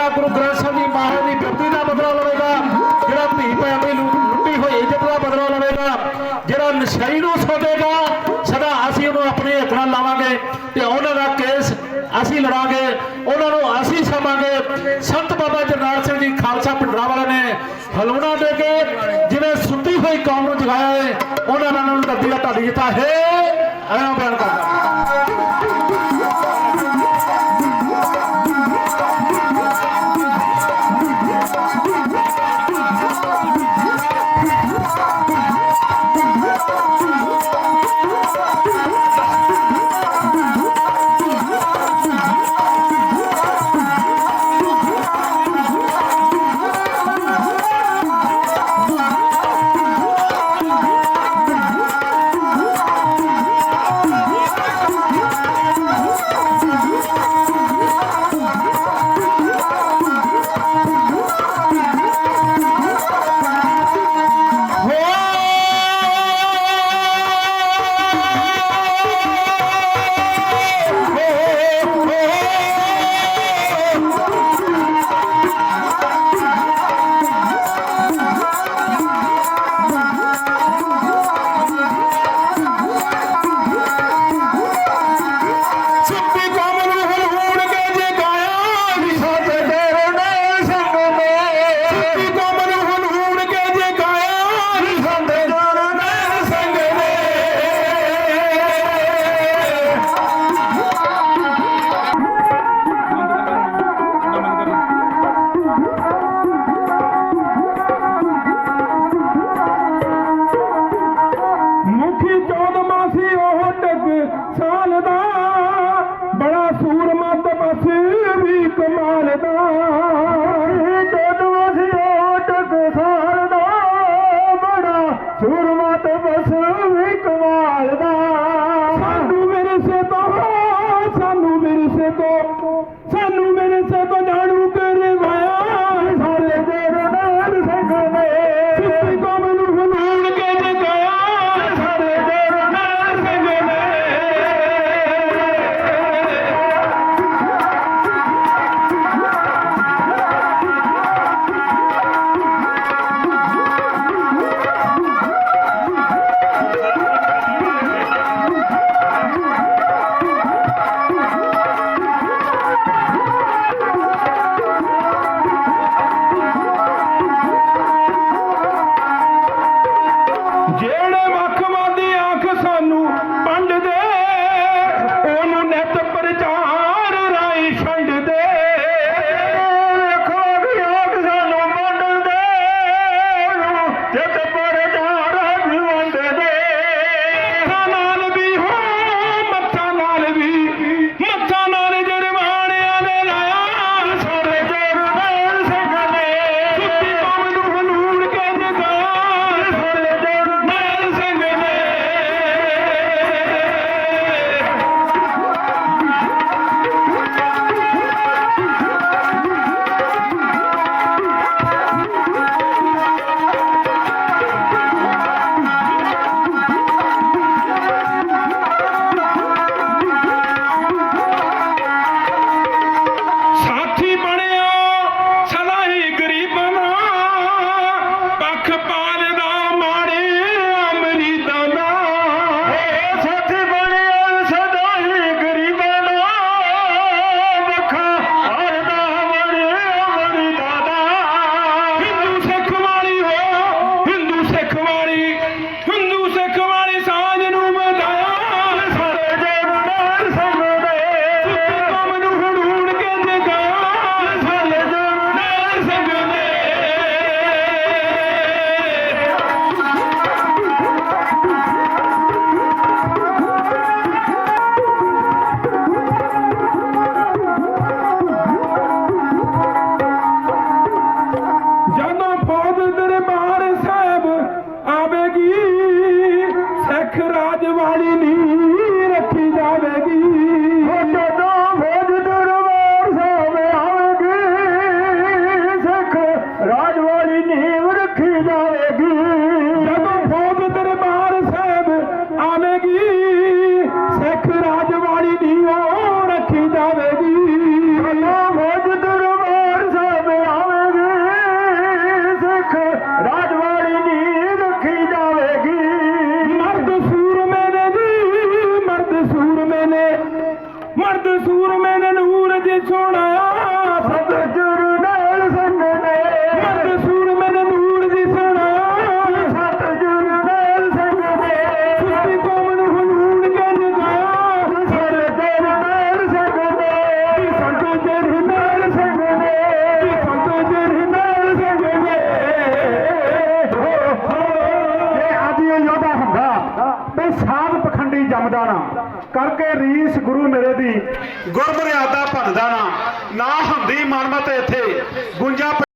ਜਿਹੜਾ ਗੁਰੂ ਗ੍ਰੰਥ ਸਾਹਿਬ ਜੀ ਮਹਾਰਾਜ ਦੀ ਬਿਰਤੀ ਦਾ ਬਦਲਾ ਲਵੇਗਾ, ਜਿਹੜਾ ਧੀ ਭੈਣ ਦੀ ਲੁੱਟੀ ਹੋਈ ਇੱਜ਼ਤ ਦਾ ਬਦਲਾ ਲਵੇਗਾ, ਜਿਹੜਾ ਨਸ਼ਈ ਨੂੰ ਸੋਧੇਗਾ ਸਦਾ ਅਸੀਂ ਉਹਨੂੰ ਆਪਣੇ ਹੱਥ ਨਾਲ ਲਾਵਾਂਗੇ ਤੇ ਉਹਨਾਂ ਦਾ ਕੇਸ ਅਸੀਂ ਲੜਾਂਗੇ, ਉਹਨਾਂ ਨੂੰ ਅਸੀਂ ਸਮਾਂਗੇ। ਸੰਤ ਬਾਬਾ ਜਰਨੈਲ ਸਿੰਘ ਜੀ ਖਾਲਸਾ ਪਿੰਡਰਾ ਵਾਲਿਆਂ ਨੇ ਹਲੂਣਾ ਦੇ ਕੇ ਜਿਵੇਂ ਸੁੱਤੀ ਹੋਈ ਕੌਮ ਨੂੰ ਜਗਾਇਆ ਹੈ ਉਹਨਾਂ ਨਾਲ ਧਰਤੀ ਦਾ ਢਾਡੀ ਦਿੱਤਾ। ਹੈ ਐਵੇਂ ਬਿਆਨ ਕਰਦਾ। ਸਾਨੂੰ ਮੇਰੇ ਸੇ ਤੋਂ ਸਾਨੂੰ ਮੇਰੇ ਸੇ ਤੋਂ ਤੇ ਸਾਧ ਪਖੰਡੀ ਜੰਮਦਾ ਨਾ। ਕਰਕੇ ਰੀਸ ਗੁਰੂ ਮੇਰੇ ਦੀ, ਗੁਰਮਰਿਆਦਾ ਭੰਨਦਾ ਨਾ। ਨਾ ਹੁੰਦੀ ਮਨਮਤ ਇੱਥੇ। ਗੁੰਜਾ